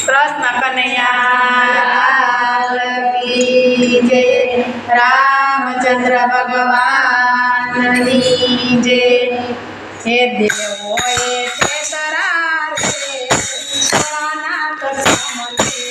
કૃષ્ણ કનૈયા જય રામચંદ્ર ભગવાનની જય હે દેવોએ છે સરાર સોનાથ સમજે